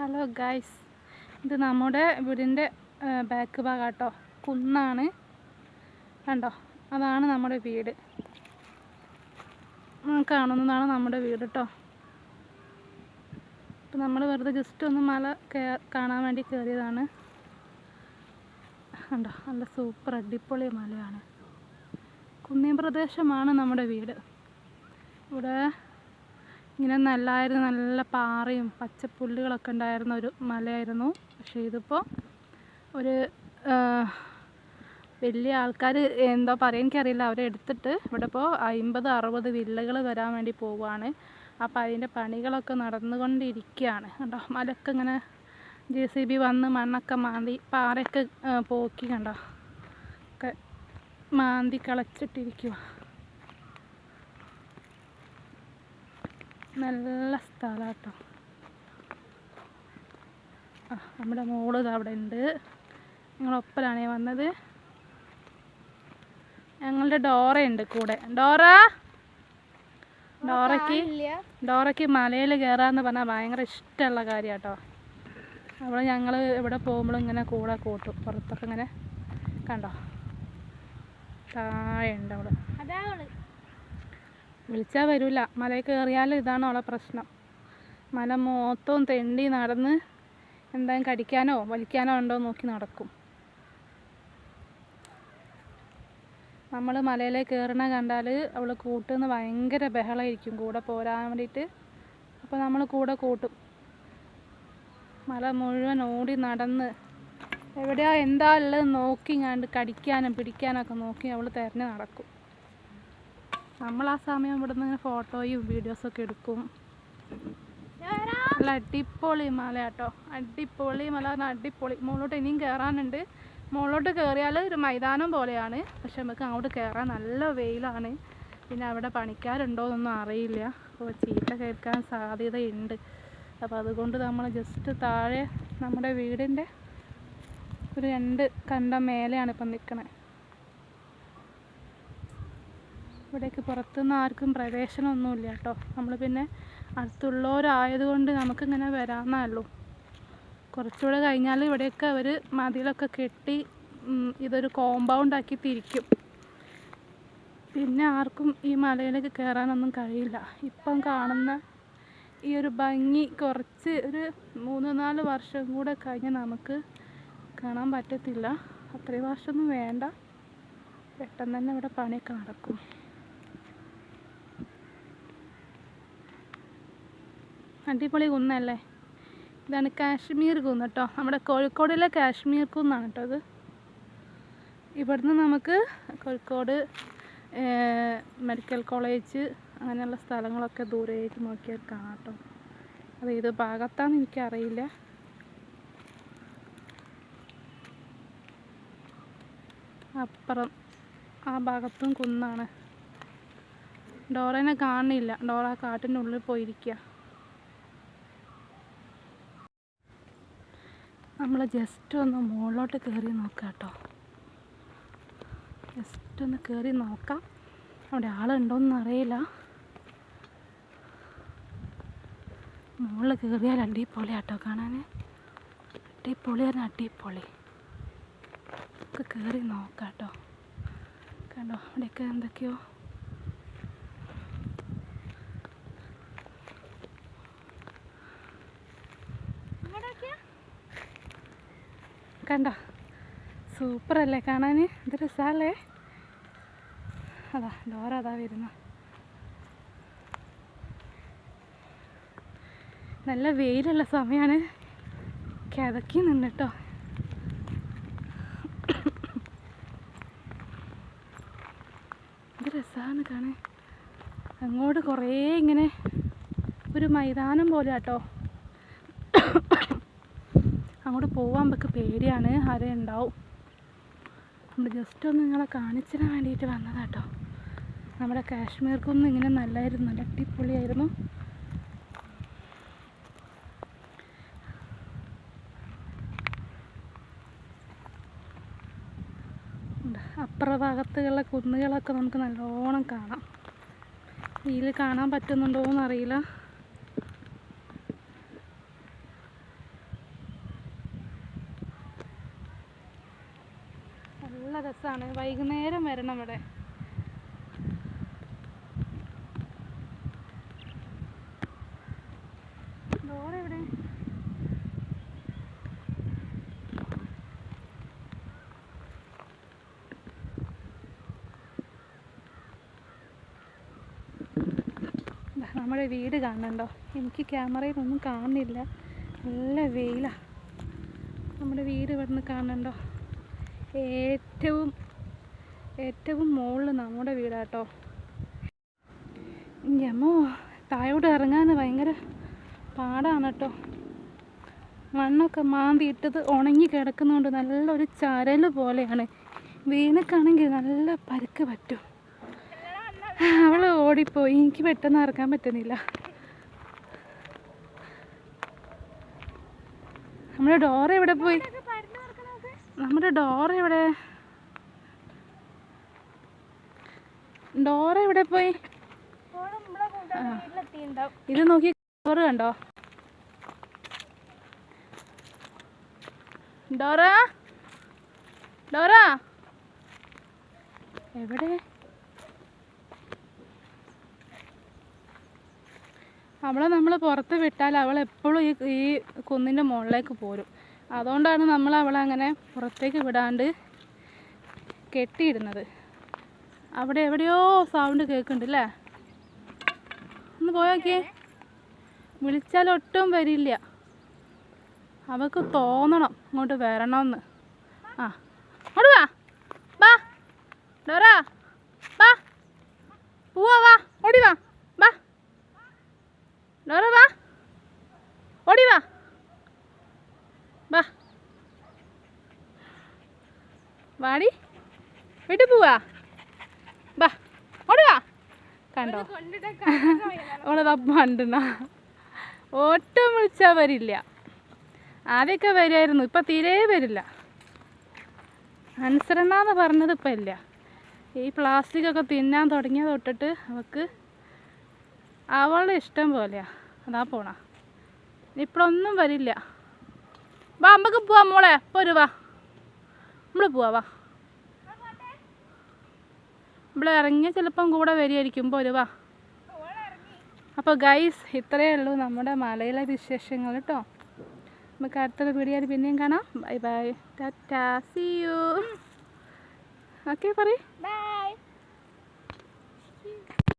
Hello guys ഇത് നമ്മുടെ വീടിന്റെ ബാക്ക് ഭാഗം കേട്ടോ കുന്നാണ്. കണ്ടോ? അതാണ് നമ്മുടെ വീട്. കാണുന്നതാണ് നമ്മുടെ വീട് കേട്ടോ അപ്പം നമ്മൾ വെറുതെ ജസ്റ്റ് ഒന്ന് മല കാണാൻ വേണ്ടി കയറിയതാണ് കണ്ടോ? നല്ല സൂപ്പർ അടിപൊളി മലയാണ്. കുന്നിൻ പ്രദേശമാണ് നമ്മുടെ വീട്. ഇവിടെ ഇങ്ങനെ നല്ലായിരുന്നു നല്ല പാറയും പച്ചപ്പുല്ലുകളൊക്കെ ഉണ്ടായിരുന്ന ഒരു മലയായിരുന്നു. പക്ഷേ ഇതിപ്പോൾ ഒരു വലിയ ആൾക്കാർ എന്തോ പറയാൻ എനിക്കറിയില്ല. അവരെ എടുത്തിട്ട് ഇവിടെ ഇപ്പോൾ അമ്പത് അറുപത് വില്ലകൾ വരാൻ വേണ്ടി പോവുകയാണ് അപ്പോൾ അതിന്റെ പണികളൊക്കെ നടന്നുകൊണ്ടിരിക്കുകയാണ്. കണ്ടോ? മലക്കെ ഇങ്ങനെ ജെ സി ബി വന്ന് മണ്ണൊക്കെ മാന്തി പാറയൊക്കെ പോക്കി കണ്ടോ? ഒക്കെ മാന്തി കളച്ചിട്ടിരിക്കുക നല്ല സ്ഥലം കേട്ടോ ആ നമ്മുടെ മോൾ അവിടെ ഉണ്ട്. ഞങ്ങളൊപ്പലാണേ വന്നത്. ഞങ്ങളുടെ ഡോറയുണ്ട് കൂടെ. ഡോറ? ഡോറയ്ക്ക് ഡോറയ്ക്ക് മലയിൽ കയറാന്ന് പറഞ്ഞാൽ ഭയങ്കര ഇഷ്ടമുള്ള കാര്യം കേട്ടോ അവിടെ ഞങ്ങൾ ഇവിടെ പോകുമ്പോഴും ഇങ്ങനെ കൂടെ കൂട്ടും. പുറത്തൊക്കെ ഇങ്ങനെ കണ്ടോ? താഴെ ഉണ്ട് അവൾ. വിളിച്ചാൽ വരില്ല മലയിൽ കയറിയാൽ ഇതാണ് അവളെ പ്രശ്നം. മല മൊത്തവും തെണ്ടി നടന്ന് എന്തായാലും കടിക്കാനോ വലിക്കാനോ ഉണ്ടോ നോക്കി നടക്കും. നമ്മൾ മലയിലേക്ക് കയറണ കണ്ടാൽ അവൾ കൂട്ടുന്ന ഭയങ്കര ബഹളമായിരിക്കും കൂടെ പോരാൻ വേണ്ടിയിട്ട് അപ്പോൾ നമ്മൾ കൂടെ കൂട്ടും. മല മുഴുവൻ ഓടി നടന്ന്. എവിടെയാ എന്താ ഉള്ളത് നോക്കി കണ്ട് കടിക്കാനും പിടിക്കാനൊക്കെ നോക്കി അവൾ തിരഞ്ഞ് നടക്കും. നമ്മൾ ആ സമയം ഇവിടെ നിന്ന് ഇങ്ങനെ ഫോട്ടോയും വീഡിയോസൊക്കെ എടുക്കും. നല്ല അടിപൊളി മല കേട്ടോ. അടിപൊളി മല അടിപൊളി. മുകളിലോട്ട് ഇനിയും കയറാനുണ്ട് മുകളിലോട്ട് കയറിയാൽ ഒരു മൈതാനം പോലെയാണ്. പക്ഷെ നമുക്ക് അങ്ങോട്ട് കയറാൻ നല്ല വെയിലാണ്. പിന്നെ അവിടെ പണിക്കാരുണ്ടോ എന്നൊന്നും അറിയില്ല. അപ്പോൾ ചീത്ത കേൾക്കാൻ സാധ്യതയുണ്ട്. അപ്പോൾ അതുകൊണ്ട് നമ്മൾ ജസ്റ്റ് താഴെ നമ്മുടെ വീടിന്റെ ഒരു രണ്ട് കണ്ട മേലെയാണ് ഇപ്പം നിൽക്കണത് ഇവിടേക്ക് പുറത്തുനിന്ന് ആർക്കും പ്രവേശനമൊന്നുമില്ല കേട്ടോ. നമ്മൾ പിന്നെ അടുത്തുള്ളവരായതുകൊണ്ട് നമുക്കിങ്ങനെ വരാമെന്നേ കുറച്ചുകൂടെ കഴിഞ്ഞാൽ ഇവിടെയൊക്കെ അവർ മതിലൊക്കെ കെട്ടി ഇതൊരു കോമ്പൗണ്ട് ആക്കി തിരിക്കും. പിന്നെ ആർക്കും ഈ മലയിലേക്ക് കയറാനൊന്നും കഴിയില്ല. ഇപ്പം കാണുന്ന ഈ ഒരു ഭംഗി കുറച്ച് ഒരു മൂന്ന് നാല് വർഷം കൂടെ കഴിഞ്ഞ് നമുക്ക് കാണാൻ പറ്റത്തില്ല. അത്രയും വർഷമൊന്നും വേണ്ട. പെട്ടെന്ന് തന്നെ ഇവിടെ പണിയൊക്കെ നടക്കും. അടിപൊളി കുന്നല്ലേ ഇതാണ് കാശ്മീർ കുന്ന് കേട്ടോ. നമ്മുടെ കോഴിക്കോടിലെ കാശ്മീർ കുന്നാണ് കേട്ടോ ഇത്. ഇവിടുന്ന് നമുക്ക് കോഴിക്കോട് മെഡിക്കൽ കോളേജ് അങ്ങനെയുള്ള സ്ഥലങ്ങളൊക്കെ ദൂരേക്ക് നോക്കിയാൽ കാണാം കേട്ടോ. അത് ഏത് ഭാഗത്താന്ന് എനിക്കറിയില്ല. അപ്പുറം ആ ഭാഗത്തും കുന്നാണ്. ഡോറേനെ കാണുന്നില്ല. ഡോറ കാട്ടിന്റെ ഉള്ളിൽ പോയിരിക്കുക നമ്മൾ ജസ്റ്റ് ഒന്ന് മുകളിലോട്ട് കയറി നോക്കാം കേട്ടോ ജസ്റ്റ് ഒന്ന് കയറി നോക്കാം. അവിടെ ആളുണ്ടോയെന്ന് അറിയില്ല. മുകളിൽ കയറിയാൽ അടിപൊളി കേട്ടോ കാണാൻ അടിപൊളി. തന്നെ അടിപൊളി ഒക്കെ കയറി നോക്കാം കേട്ടോ കണ്ടോ അവിടെയൊക്കെ എന്തൊക്കെയോ കണ്ടോ. സൂപ്പറല്ലേ കാണാൻ ഇത് രസമല്ലേ അതാ ഡോറ അതാ വരുന്ന. നല്ല വെയിലുള്ള സമയമാണ് കിതക്കി നിന്നിട്ടോ. ഇത് രസമാണ് കാണാൻ. അങ്ങോട്ട് കുറേ ഇങ്ങനെ ഒരു മൈതാനം പോലെ കേട്ടോ അങ്ങോട്ട് പോവാൻ നമുക്ക് പേടിയാണ്. ആരെ ഉണ്ടാവും. നമ്മൾ ജസ്റ്റ് ഒന്ന് നിങ്ങളെ കാണിച്ചതിന് വേണ്ടിയിട്ട് വന്നതാട്ടോ നമ്മുടെ കാശ്മീർക്കൊന്നും ഇങ്ങനെ നല്ലായിരുന്നു നല്ല അടിപൊളിയായിരുന്നു. ഉണ്ട്. അപ്പുറ ഭാഗത്തുള്ള കുന്നുകളൊക്കെ നമുക്ക് നല്ലോണം കാണാം. ഇതിൽ കാണാൻ പറ്റുന്നുണ്ടോ എന്നറിയില്ല രസമാണ് വൈകുന്നേരം വരണം ഇവിടെ. നമ്മുടെ വീട് കാണണ്ടോ എനിക്ക് ക്യാമറയിലൊന്നും കാണുന്നില്ല. നല്ല വെയിലാ. നമ്മുടെ വീട് ഇവിടുന്ന് കാണണ്ടോ ഏറ്റവും ഏറ്റവും മുകളിൽ നമ്മുടെ വീടാട്ടോ. ഞമ്മോ താഴോട്ട് ഇറങ്ങാൻ ഭയങ്കര പാടാണ് കേട്ടോ മണ്ണൊക്കെ മാന്തി ഇട്ടത് ഉണങ്ങി കിടക്കുന്നതുകൊണ്ട് നല്ലൊരു ചരൽ പോലെയാണ്. വീണക്കാണെങ്കിൽ നല്ല പരുക്ക് പറ്റും. അവൾ ഓടിപ്പോയി. എനിക്ക് പെട്ടെന്ന് ഇറക്കാൻ പറ്റുന്നില്ല. നമ്മുടെ ഡോർ എവിടെ പോയി? നമ്മുടെ ഡോർ എവിടെ? ഡോർ എവിടെ പോയി? ഇത് നോക്കി കവർ കണ്ടോ? ഡോറ? ഡോറ? എവിടെ? അവളെ നമ്മൾ പുറത്ത് വിട്ടാൽ അവൾ എപ്പോഴും ഈ ഈ കുന്നിന്റെ മുകളിലേക്ക് പോരും. അതുകൊണ്ടാണ് നമ്മൾ അവളെ അങ്ങനെ പുറത്തേക്ക് വിടാണ്ട് കെട്ടിയിടുന്നത്. അവിടെ എവിടെയോ സൗണ്ട് കേൾക്കുന്നുണ്ട് അല്ലേ ഒന്ന് പോയോക്കിയേ വിളിച്ചാൽ ഒട്ടും വരില്ല. അവക്ക് തോന്നണം ഇങ്ങോട്ട് വരണമെന്ന് ആ അങ്ങോട്ട് വാ. വാ ഡോറാ. വാ പോവാ വാ. ഓടി വാ. വാ ഡോറ വാ. ഓടി വാ. വാ വാടി. വീട്ടിൽ പോവാ? കണ്ടോ? അവളത് പണ്ടുന്ന. ഒട്ടും വിളിച്ചാൽ വരില്ല. ആദ്യമൊക്കെ വരുമായിരുന്നു ഇപ്പം തീരെ വരില്ല. അനുസരണ എന്ന് പറഞ്ഞത് ഇപ്പം ഇല്ല. ഈ പ്ലാസ്റ്റിക് ഒക്കെ തിന്നാൻ തുടങ്ങിയ തൊട്ടിട്ട് അവൾക്ക് അവളുടെ ഇഷ്ടം പോലെയാണ് അതാ പോണ. ഇപ്പോഴൊന്നും വരില്ല. വാ നമുക്ക് പോവാം മോളെ. പോരുവാ നമ്മൾ പോവാ വാ. ഇവിടെ ഇറങ്ങിയ ചിലപ്പം കൂടെ വരികയായിരിക്കും. പോരുവാ അപ്പോൾ ഗൈസ് ഇത്രയേ ഉള്ളൂ നമ്മുടെ മലയിലെ വിശേഷങ്ങൾ കേട്ടോ നമുക്ക് അടുത്തൊരു വീഡിയോ പിന്നെയും കാണാം. Bye bye tata see you okay പറയ്. ബൈ